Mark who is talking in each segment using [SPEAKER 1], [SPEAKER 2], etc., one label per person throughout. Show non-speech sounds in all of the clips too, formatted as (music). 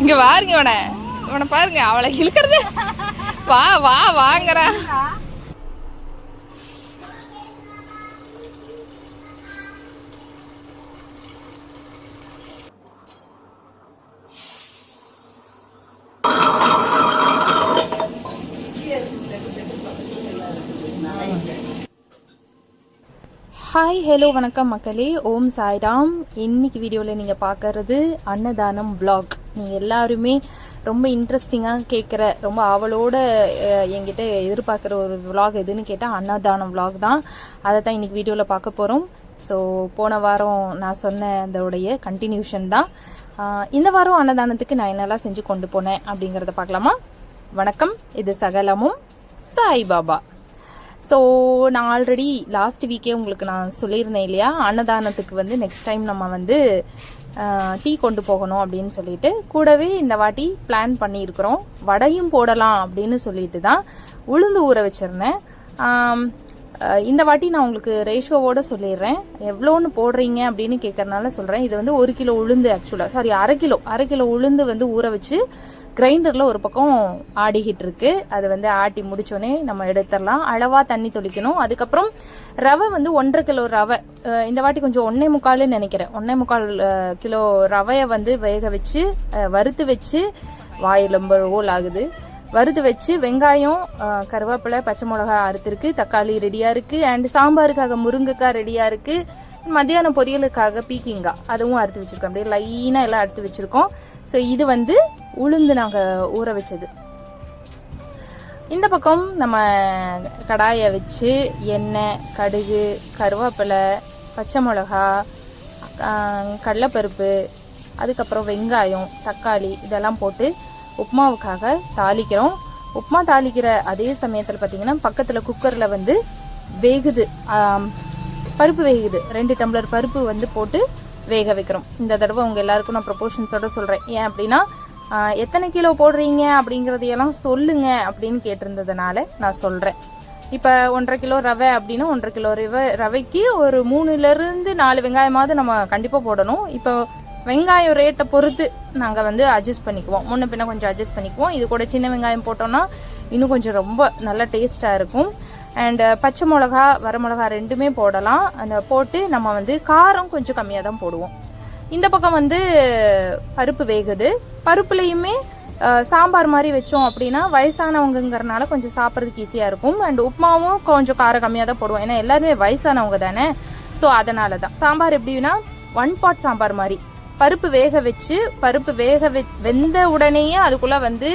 [SPEAKER 1] இங்க பாருங்க இவனை. இவனை பாருங்க அவளை இழுக்கிறது. வா வா வாங்குறான் ஹாய் ஹலோ வணக்கம் மக்களே. ஓம் சாய்ராம். இன்னைக்கு வீடியோவில் நீங்கள் பார்க்கறது அன்னதானம் விலாக் நீங்கள் எல்லாருமே ரொம்ப இன்ட்ரெஸ்டிங்காக கேட்குற ரொம்ப ஆவலோட என்கிட்ட எதிர்பார்க்குற ஒரு விலாக் எதுன்னு கேட்டால் அன்னதானம் விலாக் தான். அதை தான் இன்றைக்கி வீடியோவில் பார்க்க போகிறோம் ஸோ போன வாரம் நான் சொன்ன அதோடைய கண்டினியூஷன் தான் இந்த வாரம் அன்னதானத்துக்கு நான் என்னெல்லாம் செஞ்சு கொண்டு போனேன் அப்படிங்கிறத பார்க்கலாமா வணக்கம். இது சகலமும் சாய்பாபா. ஸோ நான் ஆல்ரெடி லாஸ்ட் வீக்கே உங்களுக்கு நான் சொல்லியிருந்தேன் இல்லையா? அன்னதானத்துக்கு வந்து நெக்ஸ்ட் டைம் நம்ம வந்து டீ கொண்டு போகணும் அப்படின்னு சொல்லிட்டு கூடவே இந்த வாட்டி பிளான் பண்ணியிருக்கிறோம். வடையும் போடலாம் அப்படின்னு சொல்லிட்டு தான் உளுந்து ஊற வச்சுருந்தேன். இந்த வாட்டி நான் உங்களுக்கு ரேஷியோவோடு சொல்லிடுறேன். எவ்வளோன்னு போடுறீங்க அப்படின்னு கேட்கறனால சொல்கிறேன் இது வந்து ஒரு கிலோ உளுந்து ஆக்சுவலாக சாரி அரை கிலோ. அரை கிலோ உளுந்து வந்து ஊற வச்சு கிரைண்டரில் ஒரு பக்கம் ஆடிக்கிட்டு இருக்கு. அது வந்து ஆட்டி முடிச்சோடனே நம்ம எடுத்துடலாம். அளவாக தண்ணி தொளிக்கணும். அதுக்கப்புறம் ரவை வந்து ஒன்றரை கிலோ ரவை. இந்த வாட்டி கொஞ்சம் ஒன்றே முக்கால்னு நினைக்கிறேன். ஒன்றே முக்கால் கிலோ ரவையை வந்து வேக வச்சு வறுத்து வச்சு வாயில் ரொம்ப ரோல் ஆகுது. வறுத்து வச்சு வெங்காயம் கருவேப்பிலை பச்சை மிளகாய் அறுத்துருக்கு தக்காளி ரெடியாக இருக்குது அண்ட் சாம்பாருக்காக முருங்கைக்காய் ரெடியாக இருக்குது மத்தியானம் பொரியலுக்காக பீக்கிங்காய் அதுவும் அறுத்து வச்சுருக்கோம். அப்படியே லைனாக எல்லாம் அறுத்து வச்சுருக்கோம். ஸோ இது வந்து உளுந்து நாங்கள் ஊற வச்சது. இந்த பக்கம் நம்ம கடாயை வச்சு எண்ணெய் கடுகு கருவேப்பிலை பச்சை மிளகா கடலைப்பருப்பு அதுக்கப்புறம் வெங்காயம் தக்காளி இதெல்லாம் போட்டு உப்புமாவுக்காக தாளிக்கிறோம். உப்புமா தாளிக்கிற அதே சமயத்தில் பார்த்தீங்கன்னா பக்கத்தில் குக்கரில் வந்து வேகுது பருப்பு வேகுது. ரெண்டு டம்ளர் பருப்பு வந்து போட்டு வேக வைக்கிறோம். இந்த தடவை உங்கள் எல்லாருக்கும் நான் ப்ரொபோர்ஷன்ஸோட சொல்கிறேன் ஏன் அப்படின்னா எத்தனை கிலோ போடுறீங்க அப்படிங்கிறதையெல்லாம் சொல்லுங்க அப்படின்னு கேட்டிருந்ததுனால நான் சொல்கிறேன் இப்போ ஒன்றரை கிலோ ரவை அப்படின்னா ஒன்றரை கிலோ ரவை ரவைக்கு ஒரு மூணுலேருந்து நாலு வெங்காயமாவது நம்ம கண்டிப்பாக போடணும். இப்போ வெங்காயம் ரேட்டை பொறுத்து நாங்கள் வந்து அட்ஜஸ்ட் பண்ணிக்குவோம். முன்ன பின்ன கொஞ்சம் அட்ஜஸ்ட் பண்ணிக்குவோம். இது கூட சின்ன வெங்காயம் போட்டோம்னா இன்னும் கொஞ்சம் ரொம்ப நல்ல டேஸ்ட்டாக இருக்கும். அண்டு பச்சை மிளகா வரமிளகா ரெண்டுமே போடலாம். அந்த போட்டு நம்ம வந்து காரம் கொஞ்சம் கம்மியாக தான் போடுவோம். இந்த பக்கம் வந்து பருப்பு வேகுது. பருப்புலேயுமே சாம்பார் மாதிரி வச்சோம் அப்படின்னா வயசானவங்கங்கிறனால கொஞ்சம் சாப்பிட்றதுக்கு ஈஸியாக இருக்கும். அண்ட் உப்புமாவும் கொஞ்சம் காரம் கம்மியாக தான் போடுவோம். ஏன்னா எல்லாருமே வயசானவங்க தானே. ஸோ அதனால தான் சாம்பார் எப்படின்னா ஒன் பாட் சாம்பார் மாதிரி. பருப்பு வேக வச்சு பருப்பு வேக வெ வெந்த உடனேயே அதுக்குள்ளே வந்து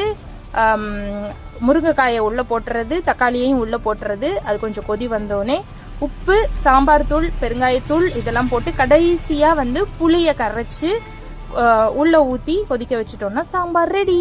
[SPEAKER 1] முருங்கைக்காயை உள்ளே போட்டுறது தக்காளியையும் உள்ளே போட்டுறது அது கொஞ்சம் கொதி வந்தோடனே உப்பு சாம்பார் தூள் பெருங்காயத்தூள் இதெல்லாம் போட்டு கடைசியாக வந்து புளியை கரைச்சி உள்ளே ஊற்றி கொதிக்க வச்சுட்டோம்னா சாம்பார் ரெடி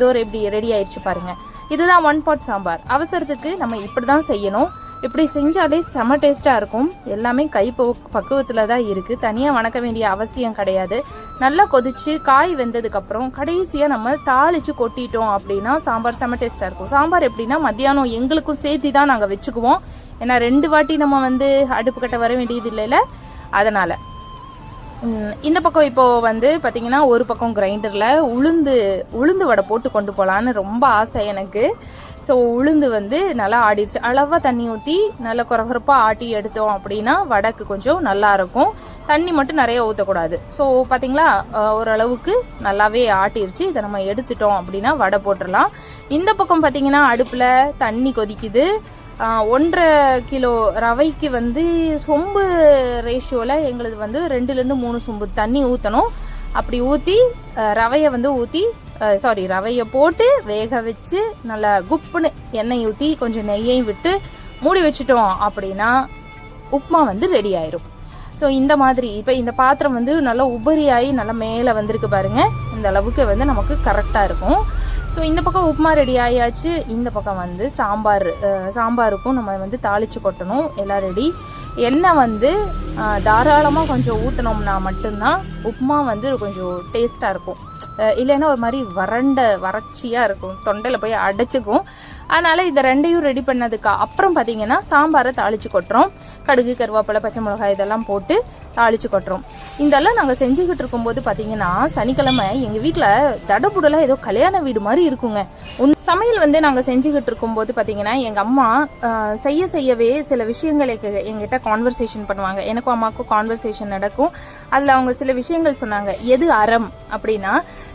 [SPEAKER 1] தோர் எப்படி ரெடி ஆயிடுச்சு பாருங்கள் இதுதான் ஒன் பாட் சாம்பார். அவசரத்துக்கு நம்ம இப்படி தான் செய்யணும். இப்படி செஞ்சாலே செம டேஸ்ட்டாக இருக்கும். எல்லாமே கை பக்குவத்தில் தான் இருக்குது தனியாக வணக்க வேண்டிய அவசியம் கிடையாது. நல்லா கொதிச்சு காய் வெந்ததுக்கப்புறம் கடைசியாக நம்ம தாளித்து கொட்டிட்டோம் அப்படின்னா சாம்பார் செம டேஸ்ட்டாக இருக்கும். சாம்பார் எப்படின்னா மத்தியானம் எங்களுக்கும் சேர்த்து தான் நாங்கள் வச்சுக்குவோம். ஏன்னா ரெண்டு வாட்டி நம்ம வந்து அடுப்பு கட்ட வர வேண்டியது இல்லைல்ல? அதனால். இந்த பக்கம் இப்போது வந்து பார்த்திங்கன்னா ஒரு பக்கம் கிரைண்டரில் உளுந்து உளுந்து வடை போட்டு கொண்டு போகலான்னு ரொம்ப ஆசை எனக்கு. ஸோ உளுந்து வந்து நல்லா ஆடிடுச்சு அளவாக தண்ணி ஊற்றி நல்லா குறகுறப்பாக ஆட்டி எடுத்தோம் அப்படின்னா வடைக்கு கொஞ்சம் நல்லாயிருக்கும் தண்ணி மட்டும் நிறைய ஊற்றக்கூடாது ஸோ பார்த்தீங்களா ஓரளவுக்கு நல்லாவே ஆட்டிருச்சு. இதை நம்ம எடுத்துட்டோம் அப்படின்னா வடை போட்டுடலாம். இந்த பக்கம் பார்த்தீங்கன்னா அடுப்பில் தண்ணி கொதிக்குது. ஒன்றரை கிலோ ரவைக்கு வந்து சொம்பு ரேஷியோவில் எங்களுது வந்து ரெண்டுலேருந்து மூணு சொம்பு தண்ணி ஊற்றணும் அப்படி ஊற்றி ரவையை வந்து ஊற்றி சாரி ரவையை போட்டு வேக வச்சு நல்லா குப்புன்னு எண்ணெய் ஊற்றி கொஞ்சம் நெய்யையும் விட்டு மூடி வச்சுட்டோம் அப்படின்னா உப்புமா வந்து ரெடி ஆயிரும். ஸோ இந்த மாதிரி இப்போ இந்த பாத்திரம் வந்து நல்லா உபரியாகி நல்லா மேலே வந்திருக்கு பாருங்க. இந்த அளவுக்கு வந்து நமக்கு கரெக்டாக இருக்கும். ஸோ இந்த பக்கம் உப்புமா ரெடி ஆயாச்சு. இந்த பக்கம் வந்து சாம்பார் சாம்பாருக்கும் நம்ம வந்து தாளித்து கொட்டணும். எல்லாம் ரெடி எண்ணெய் வந்து தாராளமாக கொஞ்சம் ஊற்றினோம்னா மட்டும்தான் உப்புமா வந்து கொஞ்சம் டேஸ்ட்டாக இருக்கும். இல்லைன்னா ஒரு மாதிரி வறண்ட வறட்சியாக இருக்கும். தொண்டையில் போய் அடைச்சிக்கும். அதனால் இதை ரெண்டையும் ரெடி பண்ணதுக்கு அப்புறம் பார்த்தீங்கன்னா சாம்பாரை தாளித்து கொட்டுறோம். கடுகு கருவேப்பிலை பச்சை மிளகாய் இதெல்லாம் போட்டு தாளித்து கொட்டுறோம். இதெல்லாம் நாங்கள் செஞ்சுக்கிட்டு இருக்கும்போது பார்த்தீங்கன்னா சனிக்கிழமை எங்கள் வீட்டில் தடபுடலாக ஏதோ கல்யாண வீடு மாதிரி இருக்குங்க. உன் சமையல் வந்து நாங்கள் செஞ்சுக்கிட்டு இருக்கும்போது பார்த்தீங்கன்னா எங்கள் அம்மா செய்ய செய்யவே சில விஷயங்களை எங்கிட்ட கான்வர்சேஷன் பண்ணுவாங்க. எனக்கும் அம்மாவுக்கும் கான்வர்சேஷன் நடக்கும். அதில் அவங்க சில விஷயங்கள் சொன்னாங்க. எது அறம் அப்படின்னா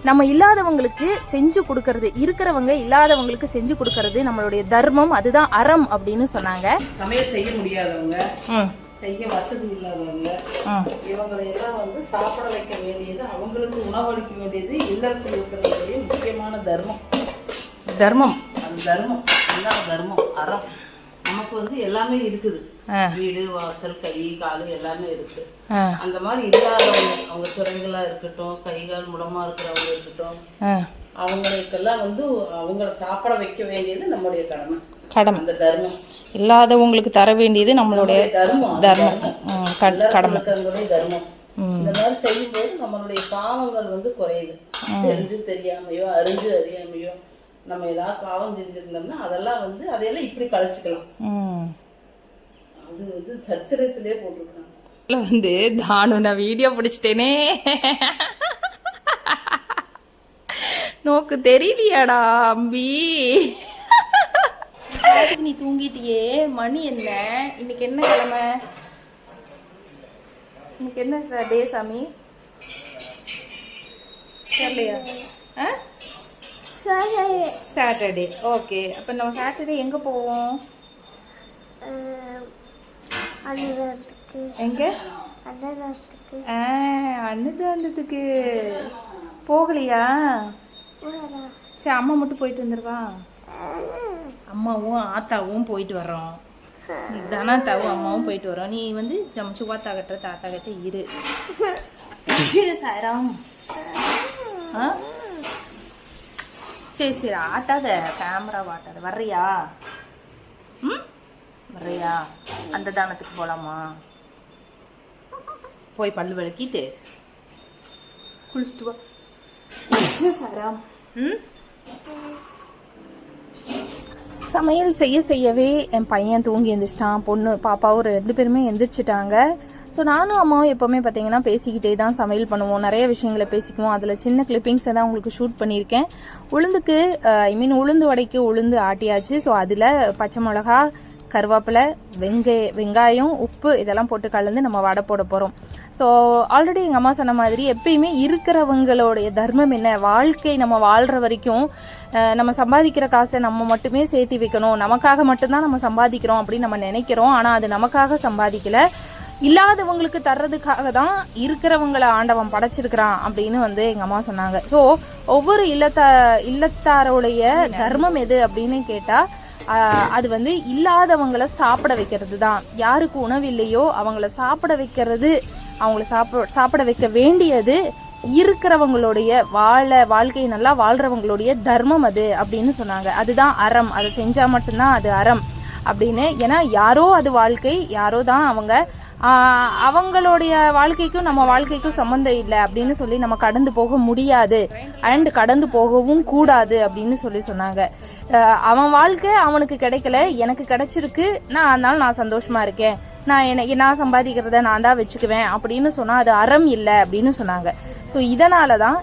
[SPEAKER 1] நம்ம இல்லாதவங்களுக்கு செஞ்சு கொடுக்கறது இருக்கிறவங்க இல்லாதவங்களுக்கு செஞ்சு கொடுக்கறது நம்மளுடைய தர்மம் அதுதான் அறம் அப்படின்னு சொன்னாங்க.
[SPEAKER 2] சமையல் செய்ய முடியாதவங்க செய்ய வசதி இல்லாதவங்க இவங்களை எல்லாம் வந்து சாப்பிட வைக்க வேண்டியது அவங்களுக்கு உணவளிக்க வேண்டியது இல்லத்தில் இருக்கிறவங்களுடைய முக்கியமான தர்மம்.
[SPEAKER 1] தர்மம்.
[SPEAKER 2] அது தர்மம். எல்லாம் தர்மம். அறம். நமக்கு வந்து எல்லாமே இருக்குது. வீடு வாசல் கை கால் எல்லாமே இருக்கு. அந்த மாதிரி இல்லாதவங்க அவங்க துறைகளா இருக்கட்டும் கை கால் முடமா இருக்கிறவங்க இருக்கட்டும் அவங்களுக்கெல்லாம் வந்து அவங்கள சாப்பிட வைக்க வேண்டியது நம்முடைய கடமை.
[SPEAKER 1] கடமை.
[SPEAKER 2] அந்த தர்மம்.
[SPEAKER 1] இல்லாதவங்களுக்கு தர வேண்டியது நம்மளுடைய
[SPEAKER 2] தர்மம்
[SPEAKER 1] தர்மம். கடமை.
[SPEAKER 2] தர்மம். இந்த மாதிரி செய்யும்போது நம்மளுடைய பாவங்கள் வந்து குறையுது. தெரிஞ்சு தெரியாமையோ அறிஞ்சு அறியாமையோ நம்ம ஏதாவது பாவம் செஞ்சிருந்தோம்னா அதெல்லாம் வந்து அதையெல்லாம் இப்படி கழிச்சுக்கலாம். அது வந்து சச்சரத்திலே போட்டிருக்காங்க.
[SPEAKER 1] வந்து தானு நான் வீடியோ பிடிச்சிட்டேனே. நோக்கு தெரியலையாடா அம்பி. நீ தூங்கிட்டியே மணி என்ன? இன்னைக்கு என்ன கிழமை? இன்னைக்கு என்ன சார் டே சாமி? தெரியலையா? ஆ? சாட்டர்டே ஓகே அப்போ நம்ம சாட்டர்டே எங்கே போவோம்? எங்கே?
[SPEAKER 3] அன்னதானத்துக்கு
[SPEAKER 1] ஆ அன்னதானத்துக்கு போகலையா? சரி அம்மா மட்டும் போயிட்டு வந்துருவா. அம்மாவும் ஆத்தாவும் போயிட்டு வர்றோம். தனாத்தாவும் அம்மாவும் போயிட்டு வரோம் நீ வந்து ஜம் சுவாத்தா கட்டுற தாத்தா கிட்ட இரு. இரு ஆ? சரி சரி ஆட்டாத கேமரா வாட்டாத. வர்றியா? ம்? வர்றியா? அந்த தானத்துக்கு போகலாமா போய் பல்லு விளக்கிட்டு குளிச்சுட்டு வா. சாராம் சமையல் செய்ய செய்யவே என் பையன் தூங்கி எழுந்திரிச்சிட்டான் பொண்ணு பாப்பாவும் ரெண்டு பேருமே எந்திரிச்சிட்டாங்க. ஸோ நானும் அம்மாவும் எப்போவுமே பார்த்தீங்கன்னா பேசிக்கிட்டே தான் சமையல் பண்ணுவோம். நிறைய விஷயங்களை பேசிக்குவோம். அதில் சின்ன கிளிப்பிங்ஸை தான் உங்களுக்கு ஷூட் பண்ணியிருக்கேன். உளுந்துக்கு uh, ஐ மீன் உளுந்து வடைக்கு உளுந்து ஆட்டியாச்சு. ஸோ அதில் பச்சை மிளகா கருவேப்பிலை வெங்காய வெங்காயம் உப்பு இதெல்லாம் போட்டு கலந்து நம்ம வடை போட போகிறோம் ஸோ ஆல்ரெடி எங்கள் அம்மா சொன்ன மாதிரி எப்பயுமே இருக்கிறவங்களுடைய தர்மம் என்ன? வாழ்க்கை நம்ம வாழ்கிற வரைக்கும் நம்ம சம்பாதிக்கிற காசை நம்ம மட்டுமே சேர்த்து வைக்கணும். நமக்காக மட்டும்தான் நம்ம சம்பாதிக்கிறோம் அப்படின்னு நம்ம நினைக்கிறோம். ஆனால் அது நமக்காக சம்பாதிக்கல. இல்லாதவங்களுக்கு தர்றதுக்காக தான் இருக்கிறவங்களை ஆண்டவன் படைச்சிருக்கிறான் அப்படின்னு வந்து எங்கள் அம்மா சொன்னாங்க. ஸோ ஒவ்வொரு இல்லத்தா இல்லத்தாரோடைய தர்மம் எது அப்படின்னு கேட்டால் அது வந்து இல்லாதவங்கள சாப்பிட வைக்கிறது தான் யாருக்கு உணவு இல்லையோ அவங்கள சாப்பிட வைக்கிறது அவங்கள சாப்பிட சாப்பிட வைக்க வேண்டியது இருக்கிறவங்களுடைய வாழ வாழ்க்கை நல்லா வாழ்றவங்களுடைய தர்மம் அது அப்படின்னு சொன்னாங்க. அதுதான் அறம். அதை செஞ்சா மட்டும்தான் அது அறம் அப்படின்னு. ஏன்னா யாரோ அது வாழ்க்கை யாரோ தான் அவங்க. அவங்களுடைய வாழ்க்கைக்கும் நம்ம வாழ்க்கைக்கும் சம்மந்தம் இல்லை அப்படின்னு சொல்லி நம்ம கடந்து போக முடியாது. அண்ட் கடந்து போகவும் கூடாது அப்படின்னு சொல்லி சொன்னாங்க. அவன் வாழ்க்கை அவனுக்கு கிடைக்கல எனக்கு கிடைச்சிருக்கு. நான் அதனால நான் சந்தோஷமா இருக்கேன். நான் என்ன நான் சம்பாதிக்கிறத நான் தான் வச்சுக்குவேன் அப்படின்னு சொன்னால் அது அறம் இல்லை அப்படின்னு சொன்னாங்க. ஸோ இதனால தான்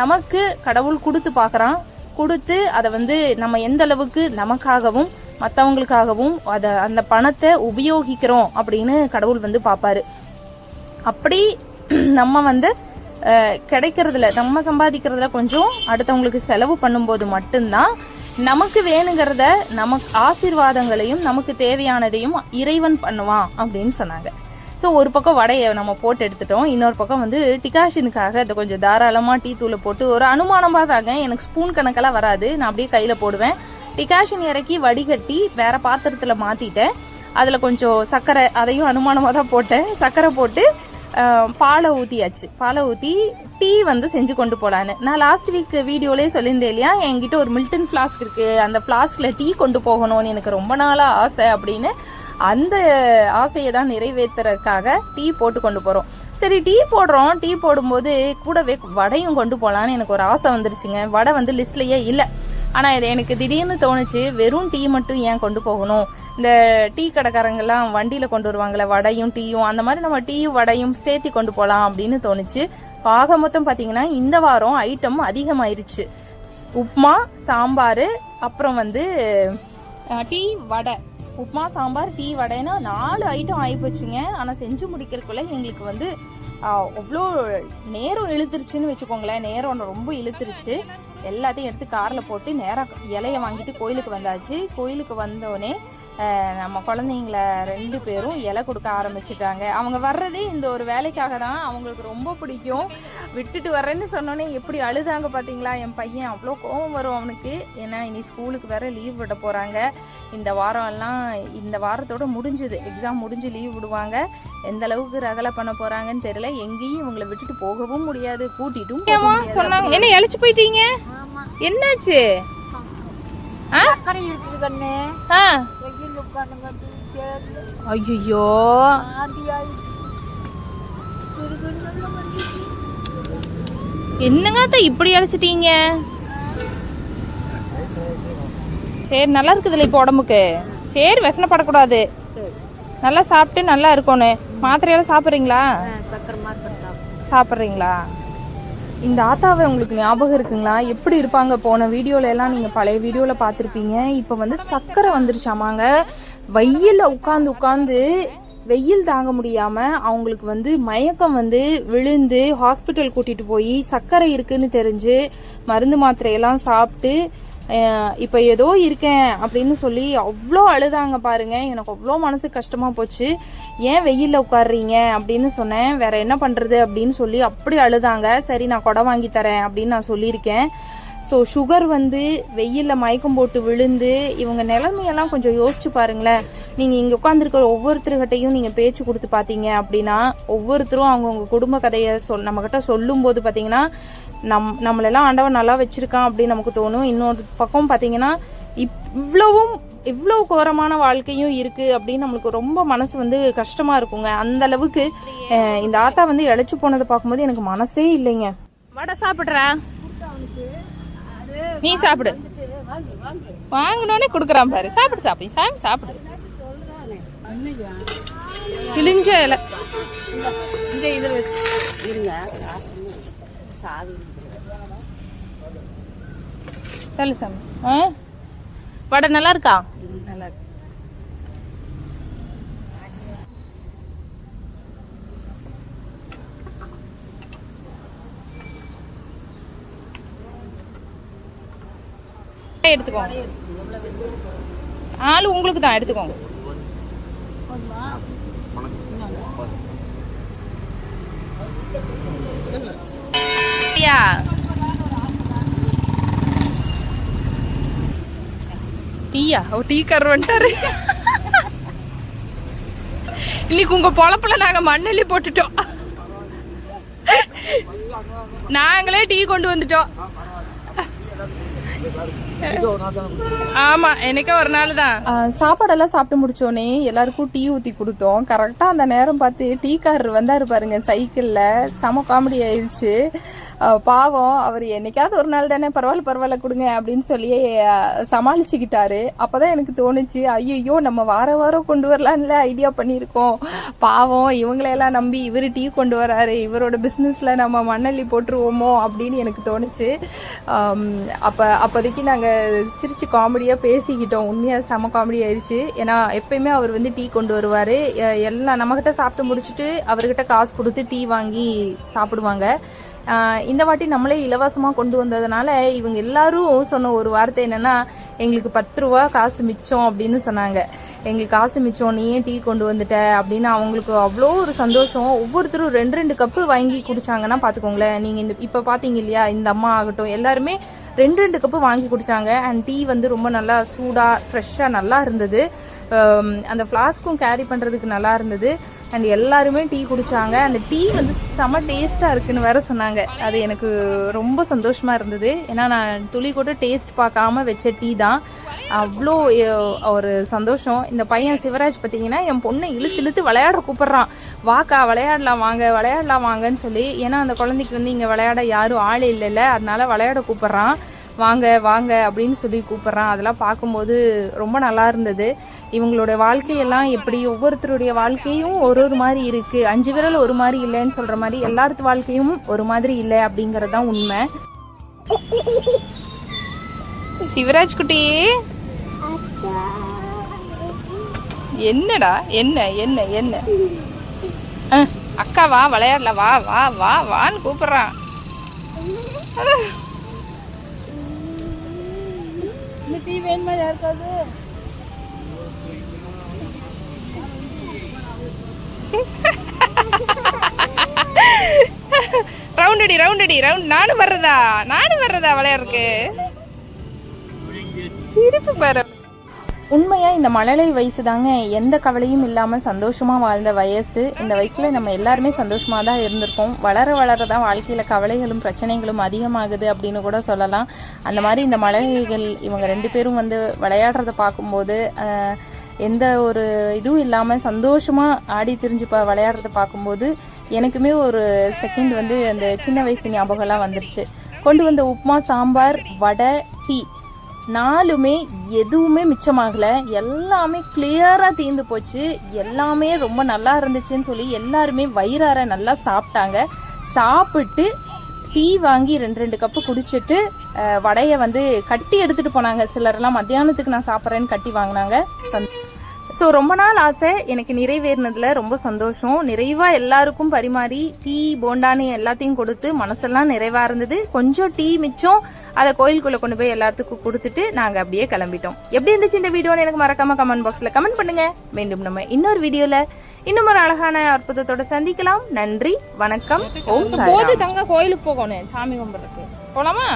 [SPEAKER 1] நமக்கு கடவுள் கொடுத்து பார்க்குறான். கொடுத்து அதை வந்து நம்ம எந்த அளவுக்கு நமக்காகவும் மற்றவங்களுக்காகவும் அதை அந்த பணத்தை உபயோகிக்கிறோம் அப்படின்னு கடவுள் வந்து பார்ப்பாரு. அப்படி (clears throat) நம்ம வந்து கிடைக்கிறதுல நம்ம சம்பாதிக்கிறதுல கொஞ்சம் அடுத்தவங்களுக்கு செலவு பண்ணும்போது மட்டும்தான் நமக்கு வேணுங்கிறத நமக்கு ஆசீர்வாதங்களையும் நமக்கு தேவையானதையும் இறைவன் பண்ணுவான் அப்படின்னு சொன்னாங்க. ஸோ ஒரு பக்கம் வடையை நம்ம போட்டு எடுத்துட்டோம். இன்னொரு பக்கம் வந்து டிகாஷினுக்காக அதை கொஞ்சம் தாராளமாக டீ தூளை போட்டு ஒரு அனுமானமாக தாங்க. எனக்கு ஸ்பூன் கணக்கெல்லாம் வராது. நான் அப்படியே கையில் போடுவேன். டிகாஷின் இறக்கி வடிகட்டி வேற பாத்திரத்தில் மாற்றிட்டேன் அதில் கொஞ்சம் சர்க்கரை அதையும் அனுமானமாக தான் போட்டேன். சர்க்கரை போட்டு பாலை ஊற்றியாச்சு பாலை ஊற்றி டீ வந்து செஞ்சு கொண்டு போகலான்னு நான் லாஸ்ட் வீக் வீடியோலேயே சொல்லியிருந்தேன் இல்லையா? என்கிட்ட ஒரு மில்டன் ஃப்ளாஸ்க் இருக்குது அந்த ஃப்ளாஸ்கில் டீ கொண்டு போகணும்னு எனக்கு ரொம்ப நாளாக ஆசை அப்படின்னு அந்த ஆசையை தான் நிறைவேற்றுறதுக்காக டீ போட்டு கொண்டு போகிறோம் சரி டீ போடுறோம். டீ போடும்போது கூடவே வடையும் கொண்டு போகலான்னு எனக்கு ஒரு ஆசை வந்துருச்சுங்க. வடை வந்து லிஸ்ட்லேயே இல்லை. ஆனால் இது எனக்கு திடீர்னு தோணுச்சு வெறும் டீ மட்டும் ஏன் கொண்டு போகணும்? இந்த டீ கடைக்காரங்கெல்லாம் வண்டியில் கொண்டு வருவாங்களே வடையும் டீயும் அந்த மாதிரி நம்ம டீயும் வடையும் சேர்த்தி கொண்டு போகலாம் அப்படின்னு தோணுச்சு. ஆக மொத்தம் பார்த்தீங்கன்னா இந்த வாரம் ஐட்டம் அதிகமாயிருச்சு. உப்மா சாம்பார் அப்புறம் வந்து டீ வடை. உப்மா சாம்பார் டீ வடைன்னா நாலு ஐட்டம் ஆகிப்போச்சுங்க ஆனால் செஞ்சு முடிக்கிறதுக்குள்ள எங்களுக்கு வந்து அவ்வளோ நேரம் இழுத்துருச்சுன்னு வச்சுக்கோங்களேன். நேரம் ரொம்ப இழுத்துருச்சு. எல்லாத்தையும் எடுத்து காரில் போட்டு நேராக இலைய வாங்கிட்டு கோயிலுக்கு வந்தாச்சு. கோயிலுக்கு வந்தோடனே நம்ம குழந்தைங்கள ரெண்டு பேரும் இலை கொடுக்க ஆரம்பிச்சிட்டாங்க. அவங்க வர்றதே இந்த ஒரு வேலைக்காக தான். அவங்களுக்கு ரொம்ப பிடிக்கும். விட்டுட்டு வரேன்னு சொன்னோன்னே எப்படி அழுதாங்க பார்த்தீங்களா என் பையன் அவ்வளோ கோவம் வரும் அவனுக்கு. ஏன்னா இனி ஸ்கூலுக்கு வேற லீவ் விட போகிறாங்க இந்த வாரம் எல்லாம் இந்த வாரத்தோட முடிஞ்சுது. எக்ஸாம் முடிஞ்சு லீவ் விடுவாங்க. எந்த அளவுக்கு ரகலை பண்ண போறாங்கன்னு தெரியல. எங்கேயும் இவங்களை விட்டுட்டு போகவும் முடியாது. கூட்டிட்டும் சொன்னாங்க. என்ன இழைச்சு போயிட்டீங்க? என்னாச்சு? ஐயோ என்னங்க அத்தை இப்படி அழைச்சிட்டீங்க? சரி நல்லா இருக்குதுல்ல இப்போ உடம்புக்கு? சரி விசனப்படக்கூடாது நல்லா சாப்பிட்டு நல்லா இருக்கணும் மாத்திரையெல்லாம் சாப்பிட்றீங்களா? சாப்பிட்றீங்களா? இந்த ஆத்தாவை உங்களுக்கு ஞாபகம் இருக்குங்களா? எப்படி இருப்பாங்க? போன வீடியோல எல்லாம் நீங்க பழைய வீடியோல பார்த்துருப்பீங்க. இப்போ வந்து சக்கரை வந்துருச்சாமாங்க. வெயிலில் உட்காந்து உட்காந்து வெயில் தாங்க முடியாம அவங்களுக்கு வந்து மயக்கம் வந்து விழுந்து ஹாஸ்பிட்டல் கூட்டிட்டு போய் சர்க்கரை இருக்குன்னு தெரிஞ்சு மருந்து மாத்திரையெல்லாம் சாப்பிட்டு இப்போ ஏதோ இருக்கேன் அப்படின்னு சொல்லி அவ்வளோ அழுதாங்க பாருங்க. எனக்கு அவ்வளோ மனசு கஷ்டமா போச்சு. ஏன் வெயிலில் உட்காடுறீங்க அப்படின்னு சொன்னேன். வேற என்ன பண்ணுறது அப்படின்னு சொல்லி அப்படி அழுதாங்க. சரி நான் கொடை வாங்கி தரேன் அப்படின்னு நான் சொல்லியிருக்கேன். ஸோ சுகர் வந்து வெயிலில் மயக்கம் போட்டு விழுந்து இவங்க நிலைமையெல்லாம் கொஞ்சம் யோசிச்சு பாருங்களேன். நீங்கள் இங்கே உட்காந்துருக்கிற ஒவ்வொருத்தர்கிட்டையும் நீங்கள் பேச்சு கொடுத்து பார்த்தீங்க அப்படின்னா ஒவ்வொருத்தரும் அவங்கவுங்க குடும்ப கதையை சொல் நம்மக்கிட்ட சொல்லும்போது பார்த்தீங்கன்னா நம் நம்மளெல்லாம் ஆண்டவன் நல்லா வச்சிருக்கான் அப்படின்னு நமக்கு தோணும். இன்னொரு பக்கம் பார்த்தீங்கன்னா இப் இவ்வளவும் இவ்வளோ கோரமான வாழ்க்கையும் இருக்கு அப்படின்னு நம்மளுக்கு ரொம்ப மனசு வந்து கஷ்டமா இருக்குங்க. அந்த அளவுக்கு இந்த ஆத்தா வந்து இழைச்சு போனதை பார்க்கும்போது எனக்கு மனசே இல்லைங்க. வடை சாப்பிட்றா? நீ சாப்பிடு. வாங்கினோடனே கொடுக்குறான் பாரு. சாப்பிடு சாப்பிடு. சாமி சாப்பிடு. கிழிஞ்ச இலை.
[SPEAKER 2] இங்கே இதில் வச்சு இருங்க சாதி
[SPEAKER 1] சொல்லு சாமி. ஆ? வடை நல்லா இருக்கா?
[SPEAKER 2] நல்லா இருக்கு.
[SPEAKER 1] எடுத்துக்கோங்க ஆளு உங்களுக்கு தான் எடுத்துக்கோங்க. ஐயா டீயா? ஓ டீ கார் வந்துட்டாரு. இன்னைக்கு உங்க பொழப்புல நாங்க மண்ணெல்லி போட்டுட்டோம். நாங்களே டீ கொண்டு வந்துட்டோம். ஆமா எனக்கே ஒரு நாள் தான். சாப்பாடெல்லாம் சாப்பிட்டு முடிச்சோடனே எல்லாருக்கும் டீ ஊத்தி கொடுத்தோம். கரெக்டா அந்த நேரம் பார்த்து டீ காரர் வந்தாரு பாருங்க சைக்கிள்ல. செம காமெடி ஆயிடுச்சு பாவம் அவர் என்னைக்காவது ஒரு நாள் தானே பரவாயில்ல பரவாயில்ல கொடுங்க அப்படின்னு சொல்லி சமாளிச்சுக்கிட்டாரு. அப்பதான் எனக்கு தோணுச்சு ஐயோ நம்ம வார வாரம் கொண்டு வரலாம்ல ஐடியா பண்ணியிருக்கோம். பாவம் இவங்களையெல்லாம் நம்பி இவர் டீ கொண்டு வராரு இவரோட பிஸ்னஸ்ல நம்ம மண்ணள்ளி போட்டுருவோமோ அப்படின்னு எனக்கு தோணுச்சு. அப்போ அப்ப அப்போதைக்கு நாங்கள் சிரிச்சு காமெடியா பேசிக்கிட்டோம். உண்மையா செம காமெடி ஆயிடுச்சு ஏன்னா எப்பயுமே அவர் வந்து டீ கொண்டு வருவார். எல்லாம் நம்மகிட்ட சாப்பிட்டு முடிச்சுட்டு அவர்கிட்ட காசு கொடுத்து டீ வாங்கி சாப்பிடுவாங்க. இந்த வாட்டி நம்மளே இலவசமாக கொண்டு வந்ததுனால இவங்க எல்லாரும் சொன்ன ஒரு வார்த்தை என்னென்னா எங்களுக்கு பத்து ரூபா காசு மிச்சம் அப்படின்னு சொன்னாங்க. எங்களுக்கு காசு மிச்சம் நீ ஏன் டீ கொண்டு வந்துட்ட அப்படின்னு அவங்களுக்கு அவ்வளோ ஒரு சந்தோஷம். ஒவ்வொருத்தரும் ரெண்டு ரெண்டு கப்பு வாங்கி குடிச்சாங்கன்னா பார்த்துக்கோங்களேன் நீங்கள் இந்த இப்போ பார்த்தீங்க இல்லையா இந்த அம்மா ஆகட்டும் எல்லாருமே ரெண்டு ரெண்டு கப்பு வாங்கி குடித்தாங்க அண்ட் டீ வந்து ரொம்ப நல்லா சூடாக ஃப்ரெஷ்ஷாக நல்லா இருந்தது. Um, அந்த ஃப்ளாஸ்க்கும் கேரி பண்ணுறதுக்கு நல்லா இருந்தது. அண்ட் எல்லாருமே டீ குடித்தாங்க அந்த டீ வந்து செம டேஸ்ட்டாக இருக்குன்னு வேற சொன்னாங்க. அது எனக்கு ரொம்ப சந்தோஷமாக இருந்தது. ஏன்னா நான் துளி கூட டேஸ்ட் பார்க்காம வச்ச டீ தான். அவ்வளோ ஒரு சந்தோஷம். இந்த பையன் சிவராஜ் பார்த்தீங்கன்னா என் பொண்ணை இழுத்து இழுத்து விளையாட கூப்பிட்றான். வாக்கா விளையாடலாம் வாங்க விளையாடலாம் வாங்கன்னு சொல்லி. ஏன்னா அந்த குழந்தைக்கு வந்து இங்கே விளையாட யாரும் ஆள் இல்லைல்ல. அதனால விளையாட கூப்பிட்றான். வாங்க வாங்க அப்படின்னு சொல்லி கூப்பிட்றான். அதெல்லாம் பார்க்கும்போது ரொம்ப நல்லா இருந்தது. இவங்களோட வாழ்க்கையெல்லாம் எப்படி? ஒவ்வொருத்தருடைய வாழ்க்கையும் ஒரு ஒரு மாதிரி இருக்குது அஞ்சு விரல் ஒரு மாதிரி இல்லைன்னு சொல்கிற மாதிரி எல்லாருத்து வாழ்க்கையும் ஒரு மாதிரி இல்லை அப்படிங்கிறது தான் உண்மை. சிவராஜ் குட்டி. என்னடா? என்ன என்ன என்ன? அக்கா வா விளையாடல வா வா வா வான்னு கூப்பிடுறான்.
[SPEAKER 3] இந்த டீ வேணுமா யாருக்காவது?
[SPEAKER 1] ரவுண்ட் அடி ரவுண்ட் அடி ரவுண்ட் நானும் வர்றதா? நானும் வர்றதா? விளையாடுறக்கு சிரிப்பு பாரு. உண்மையா இந்த மழலை வயசு தாங்க எந்த கவலையும் இல்லாம சந்தோஷமா வாழ்ந்த வயசு. இந்த வயசுல நம்ம எல்லாருமே சந்தோஷமா தான் இருந்திருக்கோம் வளர வளர தான் வாழ்க்கையில கவலைகளும் பிரச்சனைகளும் அதிகமாகுது அப்படின்னு கூட சொல்லலாம். அந்த மாதிரி இந்த மழலைகள் இவங்க ரெண்டு பேரும் வந்து விளையாடுறத பார்க்கும்போது எந்த ஒரு இதுவும் இல்லாமல் சந்தோஷமாக ஆடி திரிஞ்சு ப விளையாடுறத பார்க்கும்போது எனக்குமே ஒரு செகண்ட் வந்து அந்த சின்ன வயசு ஞாபகம்லாம் வந்துருச்சு. கொண்டு வந்த உப்புமா சாம்பார் வடை டீ. நாலுமே எதுவுமே மிச்சமாகல. எல்லாமே கிளியராக தீர்ந்து போச்சு. எல்லாமே ரொம்ப நல்லா இருந்துச்சுன்னு சொல்லி எல்லாருமே வயிறார நல்லா சாப்பிட்டாங்க. சாப்பிட்டு டீ வாங்கி ரெண்டு ரெண்டு கப்பு குடிச்சிட்டு வடையை வந்து கட்டி எடுத்துட்டு போனாங்க. சிலர்லாம் மத்தியானத்துக்கு நான் சாப்பிட்றேன்னு கட்டி வாங்கினாங்க. ஸோ ரொம்ப நாள் ஆசை. எனக்கு நிறைவேறினதுல ரொம்ப சந்தோஷம். நிறைவா எல்லாருக்கும் பரிமாறி டீ போண்டானி எல்லாத்தையும் கொடுத்து மனசெல்லாம் நிறைவா இருந்தது. கொஞ்சம் டீ மிச்சம் அதை கோயிலுக்குள்ள கொண்டு போய் எல்லாத்துக்கும் கொடுத்துட்டு நாங்க அப்படியே கிளம்பிட்டோம். எப்படி இருந்துச்சு இந்த வீடியோன்னு எனக்கு மறக்காம கமெண்ட் பாக்ஸ்ல கமெண்ட் பண்ணுங்க. மீண்டும் நம்ம இன்னொரு வீடியோல இன்னும் ஒரு அழகான அற்புதத்தோட சந்திக்கலாம். நன்றி வணக்கம். ஓம் சாய் தங்க கோயிலுக்கு போகணும். சாமி கும்பிட்றதுக்கு. போலாமா?